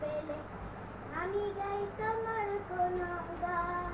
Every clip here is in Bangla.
পেলে আমি গাই তোমার কোন গান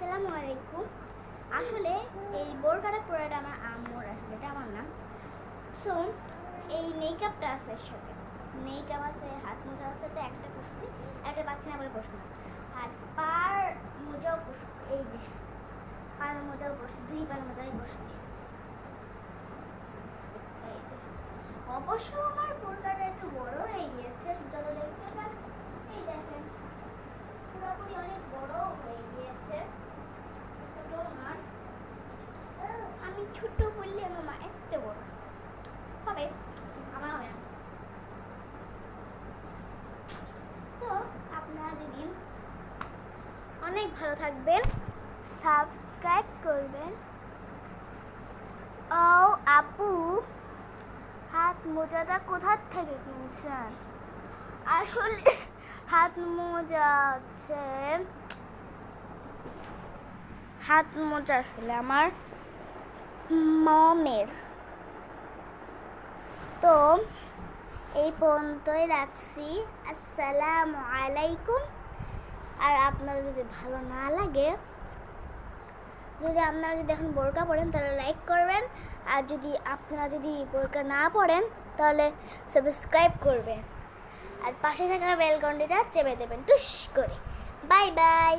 আসসালামু আলাইকুম। আসলে এই বোরকাটা পুরোটা আমার আম্মুর, আসলে এটা আমার নাম সো এই মেকআপটা আছে এর সাথে। মেকআপ আছে, হাত মোজা আছে তো একটা করছি একটা বাচ্চা না বলে করছি। আর পার মোজাও করছি এই যে, পার মোজাও করছি দুই পার মোজাই করছি অবশ্য আমার বোরকাটা একটু বড় হয়ে গিয়েছে যত দেখতে পান এই দেখেন পুরোপুরি অনেক বড় হয়ে গিয়েছে ছোট না আমি ছোট বললে আমার মা এত বড় হবে আমার হবে না তো আপনারা যদি অনেক ভালো থাকবেন। সাবস্ক্রাইব করবেন। ও আপু, হাত মোজাটা কোথার থেকে কিনছেন? আসলে হাত মোজা হচ্ছে হাত মোজা আসলে আমার মমের। তো এই পর্যন্তই রাখছি। আসসালামু আলাইকুম। আর আপনারা যদি ভালো না লাগে, যদি আপনারা যদি এখন বোরকা পড়েন তাহলে লাইক করবেন। আর যদি আপনারা যদি বোরকা না পড়েন তাহলে সাবস্ক্রাইব করবেন। আর পাশে থাকা বেল ঘন্টিটা চেপে দেবেন। টুস করে। Bye bye